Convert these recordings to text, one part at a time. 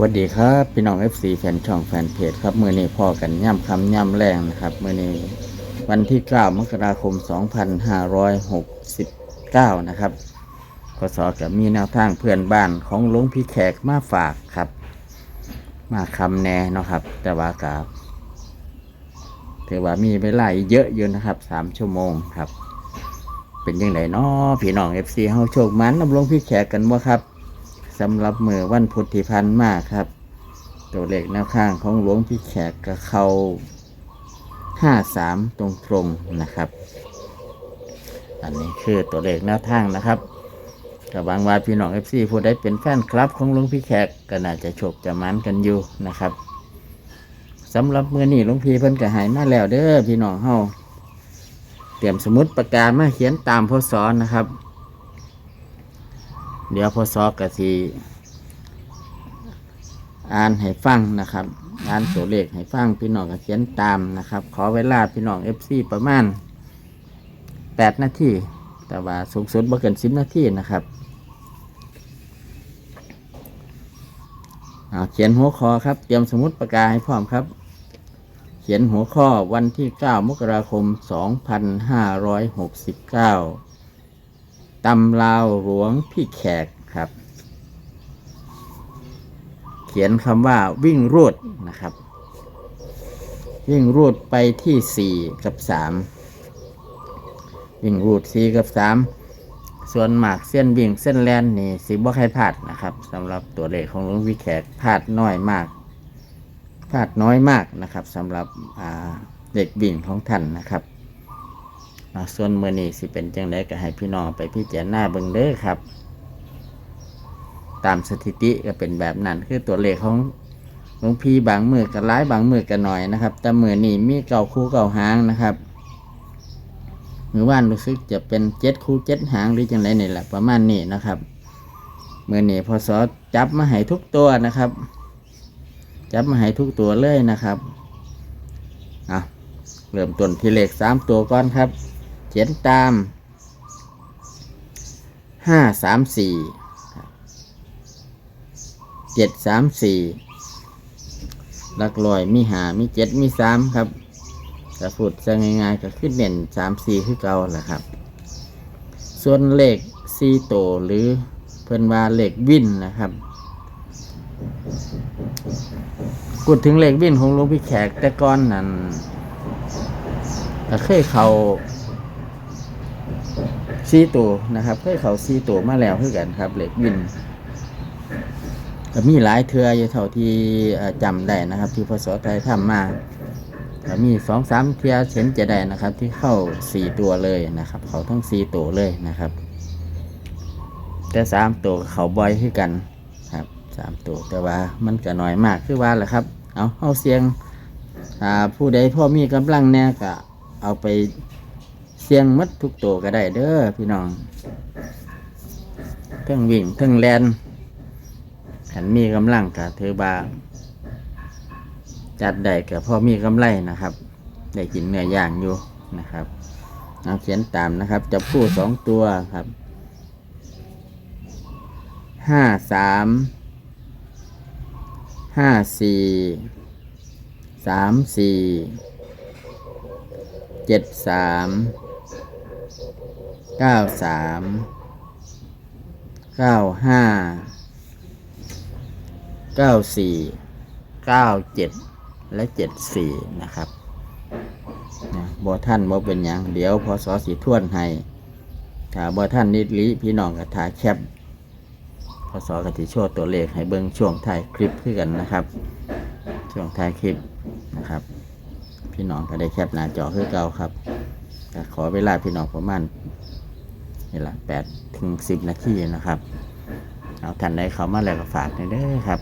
วัสดีครับพี่น้อง FC แฟนช่องแฟนเพจครับมือนี้พ่อกันย่ำคำย่ำแรงนะครับมือนี้วันที่ 9 มกราคม 2569 นะครับกสกับมีแนวทางเพื่อนบ้านของหลุงพี่แขกมาฝากครับ มาคำแน่นะครับ แต่ว่ากับถือว่ามีเวลาเยอะอยู่นะครับ 3 ชั่วโมงครับ เป็นยังไงเนาะพี่น้อง FC เฮาโชคมันนำหลวงพี่แขกกันบ่ครับ สำหรับมือวันพุที่พันมากครับ ตัวเลขแนวข้างของหลวงพี่แขกกับเขาห้าสามตรงตรงนะครับ อันนี้คือตัวเลขแนวทางนะครับกับบางวาพี่น้องเอฟซีผู้ใดเป็นแฟนคลับของหลวงพี่แขกก็น่าจะโชคจะมันกันอยู่นะครับสำหรับมือนี้หลวงพี่เพิ่นก็หายมาแล้วเด้อพี่น้องเฮาเตรียมสมุดประกามาเขียนตามพศนะครับ เดี๋ยวพอซอกกะทีอ่านให้ฟังนะครับอ่านตัวเลขให้ฟังพี่น้องก็เขียนตามนะครับ ขอเวลาพี่น้องเอฟซีประมาณแปดนาทีแต่ว่าสูงสุดบ่เกินสิบนาทีนะครับเอาเขียนหัวข้อครับ เตรียมสมุดปากกาให้พร้อมครับ เขียนหัวข้อวันที่ 9 มกราคม 2569 ตำลาวหลวงพี่แขกครับ เขียนคำว่าวิ่งรูดนะครับ วิ่งรูดไปที่สี่กับสามวิ่งรูดสี่กับสามส่วนหมากเส้นวิ่งเส้นแลนนี่สิบ่ใครพลาดนะครับสำหรับตัวเลขของหลวงพี่แขกพลาดน้อยมากพลาดน้อยมากนะครับสำหรับเด็กวิ่งของท่านนะครับ ส่วนมือนี้สิเป็นจังไดก็ให้พี่น้องไปพี่เจารณาเบิ่งเด้อครับ ตามสถิติก็เป็นแบบนั้น คือตัวเลขของหลวงพี่บางมือก็ร้ายบางมือก็หน่อยนะครับ แต่มือนี้มีเก่าคู่เก่าหางนะครับมือว่านรู้สึกจะเป็นเจ็ดคู่เจ็ดหางหรือจังไรนี่แหละประมาณนี้นะครับมือนี้พอสอจับมาให้ทุกตัวนะครับ จับมาให้ทุกตัวเลยนะครับอะเริ่มต้นที่เลขสามตัวก่อนครับ ขียนตามห้าสามสี่เจ็ดสามสี่หลักลอยมีหามีเจ็ดมีสามครับกระฟุดจะง่ายๆก็ขึ้นเด่นสามสี่คือเก่าแหละครับ ส่วนเลขสี่โตหรือเพิ่นว่าเลขวินนะครับพูดถึงเลขวินของหลวงพี่แขกแต่ก้อนนั้นเคยเขา ซีตัวนะครับเคยเขาซีตัวมาแล้วคือกันครับเหล็กวินมีหลายเทืออยู่เท่าที่เอ่อจำได้นะครับ ที่พศไทยทำมาก็มีสองสามเทียเห็นจะได้นะครับ ที่เข้าสี่ตัวเลยนะครับ เขาทั้งสี่ตัวเลยนะครับ แต่สามตัวเขาบ่อยขึ้นกันครับสามตัวแต่ว่ามันก็น้อยมากคือว่าแหละครับ เอาเอาเสียงผู้ใดพ่อมีกำลังแน่ก็เอาไป เสียงมัดทุกตัวก็ได้เด้อพี่น้องเทั้งวิ่งเทั้งแลนขันมีกำลังก็ถือว่าจัดได้กับพ่อมีกำไรนะครับ ได้กินเนื้อย่างอยู่นะครับเอาเขียนตามนะครับ จับคู่สองตัวครับห้าสามห้าสี่สามสี่เจ็ดสาม เก้าสามเก้าห้าเก้าสี่เก้าเจ็ดและเจ็ดสี่นะครับนะบอท่านบอเป็นหยังเดี๋ยวพอสอสีท่วนให้ถ้าบอท่านนิดลิพี่น้องกับถาแคปพอสอกติโชว์ตัวเลขให้เบิ้งช่วงถ่ายคลิปขึ้นกันนะครับ ช่วงถ่ายคลิปนะครับ พี่น้องก็ได้แคปหน้าจอคือเก่าครับขอเวลาพี่น้องประมาณ นี่แหละแปดถึงสิบนาทีนะครับ เอาท่านใดเขามาแล้วก็ฝากหน่อยเด้อครับ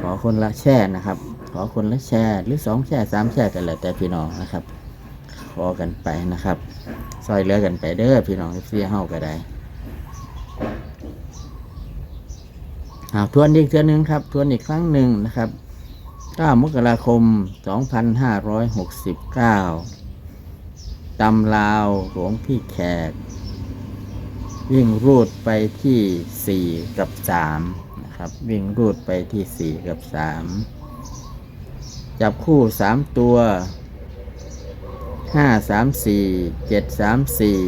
ขอคนละแช่นะครับ ขอคนละแช่หรือสองแช่สามแช่กันแล้วแต่พี่น้องนะครับ ขอกันไปนะครับซอยเลือกันไปเด้อพี่น้องเสียเฮาก็ได้เอาทวนอีกเทือนึงครับ ทวนอีกครั้งหนึ่งนะครับ9มกราคม 2569 ตำลาวหลวงพี่แขก วิ่งรูดไปที่4กับ3นะครับนะครับ วิ่งรูดไปที่สี่กับสามจับคู่สามตัวห้าสามสี่เจ็ดสามสี่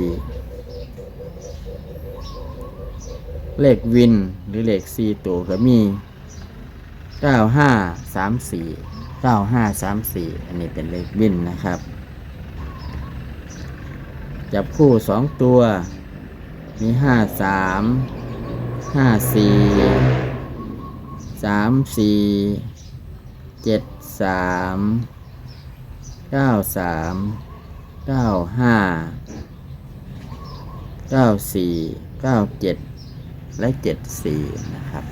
เลขวินหรือเลขสี่ตัวก็มีเก้าห้าสามสี่เก้าห้าสามสี่อันนี้เป็นเลขวินนะครับ จับคู่สองตัว มีห้าสามห้าสี่สามสี่เจ็ดสามเก้าสามเก้าห้าเก้าสี่เก้าเจ็ดและเจ็ดสี่นะครับ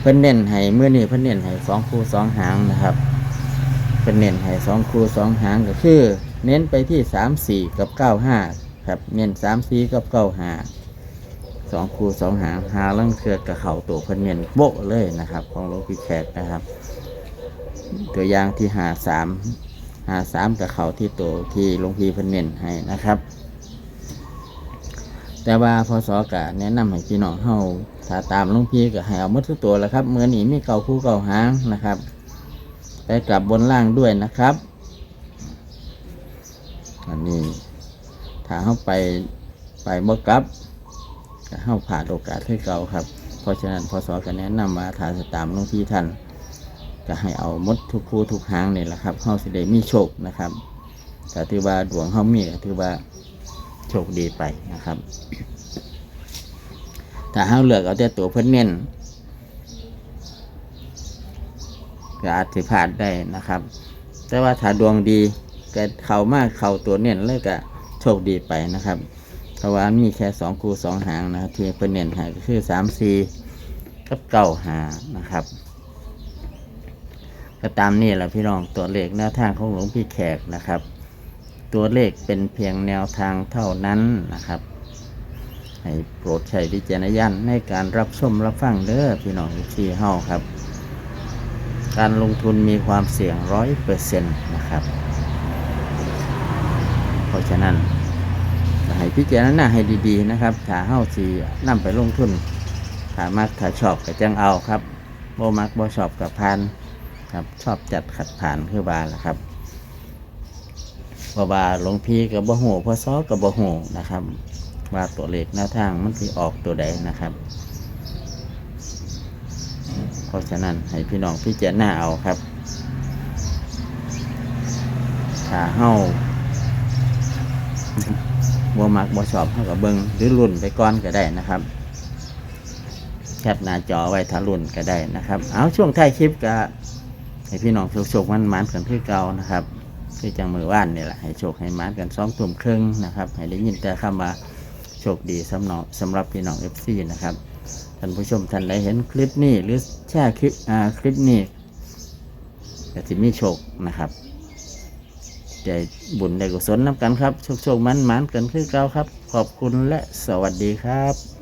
เพิ่นเน้นให้เมื่อนี้เพิ่นเน้นให้สองคู่สองหางนะครับ เป็นเน้นให้สองคู่สองหางก็คือ เน้นไปที่สามสี่กับเก้าห้าครับเน้นสามสี่กับเก้าห้าสองคู่สองหางหาลังเทือกกับเข่าตัวเพิ่นเน้นโบะเลยนะครับ ของหลวงพี่แขกนะครับ ตัวอย่างที่หาสามหาสามกับเข่าที่ตัวที่หลวงพี่เพิ่นเน้นให้นะครับแต่ว่าพอสอกะแนะนำให้พี่น้องเฮาถ้าตามหลวงพี่ก็ให้เอามดทุกตัวแล้วครับเมื่อนี้มีเก่าคู่เก่าหางนะครับ ไปกลับบนล่างด้วยนะครับ อันนี้ถ้าเข้าไปไปบ่กลับก็เข้าผ่านโอกาสให้เก่าครับ เพราะฉะนั้นพอสอก็แนะนำมาถ้าจะตามลวงพี่ท่านก็ให้เอามดทุกคู่ทุกหางนี่แหละครับเข้าสิได้มีโชคนะครับแต่ถือว่าดวงเข้ามีก็ถือว่าโชคดีไปนะครับ ถ้าเข้าเลือกเอาแต่ตัวเพิ่อนเน้น ก็อาจจะพลาดได้นะครับ แต่ว่าถ้าดวงดีก็เข้ามากเข้าตัวเน้นเลยก็โชคดีไปนะครับเพราะว่ามีแค่สองคู่สองหางนะครับที่เพิ่นเน้นให้ก็คือสามสี่กับเก้าหานะครับ ก็ตามนี่แหละพี่น้องตัวเลขแนวทางของหลวงพี่แขกนะครับ ตัวเลขเป็นเพียงแนวทางเท่านั้นนะครับ ให้โปรดใช้วิจารณญาณในการรับชมรับฟังเด้อพี่น้องที่เฮาครับ การลงทุนมีความเสี่ยงร้อยเปอร์เซ็นต์นะครับ เพราะฉะนั้นให้พิจารณาให้ดีๆนะครับถ้าเฮ้าสีนำไปลงทุนถ้ามักถ้าชอบก็จังเอาครับโบมักโบชอบกับพานครับชอบจัดขัดผ่านคือบาละครับบาบาหลวงพี่กับบ่หูพอซอกับบ่หูนะครับ ว่าตัวเลขแนวทางมันสิออกตัวใดนะครับ ราะฉะนั้นให้พี่น้องพิจารณาเอาครับถ้าเฮาบ่มักบ่ชอบเฮากับเบิงหรือรุ่นไปก่อนก็ได้นะครับ แคปหน้าจอไว้ถ้ารุ่นก็ได้นะครับ เอาช่วงท้ายคลิปก็ให้พี่น้องโชคๆมันมันกันคือเก่านะครับคือจังมือว่านนี่แหละให้โชคให้มันกันสองทุ่มครึ่งนะครับ ให้ได้ยินแต่คำว่าโชคดีสำหรับสำหรับพี่น้องเอฟซีนะครับานผู้ชมท่านใดเห็นคลิปนี้หรือแชร์คลิปอ่าคลิปนี้ก็จะมีโชคนะครับใจบุญได้กุศลน้ำกันครับ โชคโชคมันมันๆกันคือเก่าครับ ขอบคุณและสวัสดีครับ